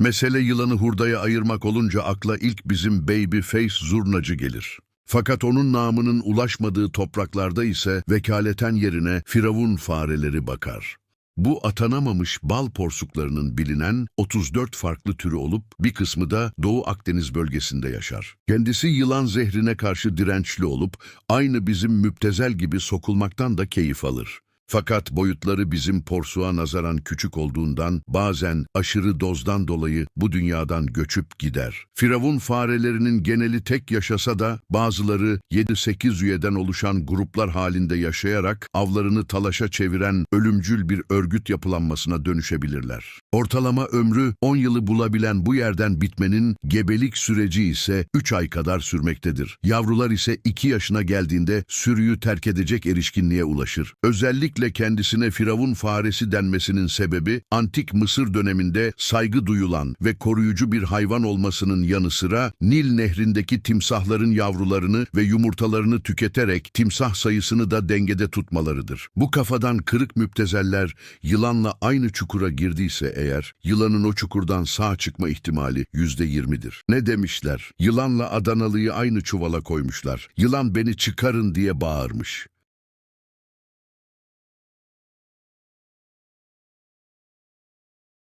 Mesele yılanı hurdaya ayırmak olunca akla ilk bizim baby face zurnacı gelir. Fakat onun namının ulaşmadığı topraklarda ise vekaleten yerine firavun fareleri bakar. Bu atanamamış bal porsuklarının bilinen 34 farklı türü olup bir kısmı da Doğu Akdeniz bölgesinde yaşar. Kendisi yılan zehrine karşı dirençli olup aynı bizim müptezel gibi sokulmaktan da keyif alır. Fakat boyutları bizim porsuğa nazaran küçük olduğundan bazen aşırı dozdan dolayı bu dünyadan göçüp gider. Firavun farelerinin geneli tek yaşasa da bazıları 7-8 üyeden oluşan gruplar halinde yaşayarak avlarını talaşa çeviren ölümcül bir örgüt yapılanmasına dönüşebilirler. Ortalama ömrü 10 yılı bulabilen bu yerden bitmenin gebelik süreci ise 3 ay kadar sürmektedir. Yavrular ise 2 yaşına geldiğinde sürüyü terk edecek erişkinliğe ulaşır. Özellikle kendisine firavun faresi denmesinin sebebi antik Mısır döneminde saygı duyulan ve koruyucu bir hayvan olmasının yanı sıra Nil nehrindeki timsahların yavrularını ve yumurtalarını tüketerek timsah sayısını da dengede tutmalarıdır. Bu kafadan kırık müptezeller yılanla aynı çukura girdiyse eğer yılanın o çukurdan sağ çıkma ihtimali yüzde yirmidir. Ne demişler? Yılanla Adanalı'yı aynı çuvala koymuşlar. Yılan beni çıkarın diye bağırmış.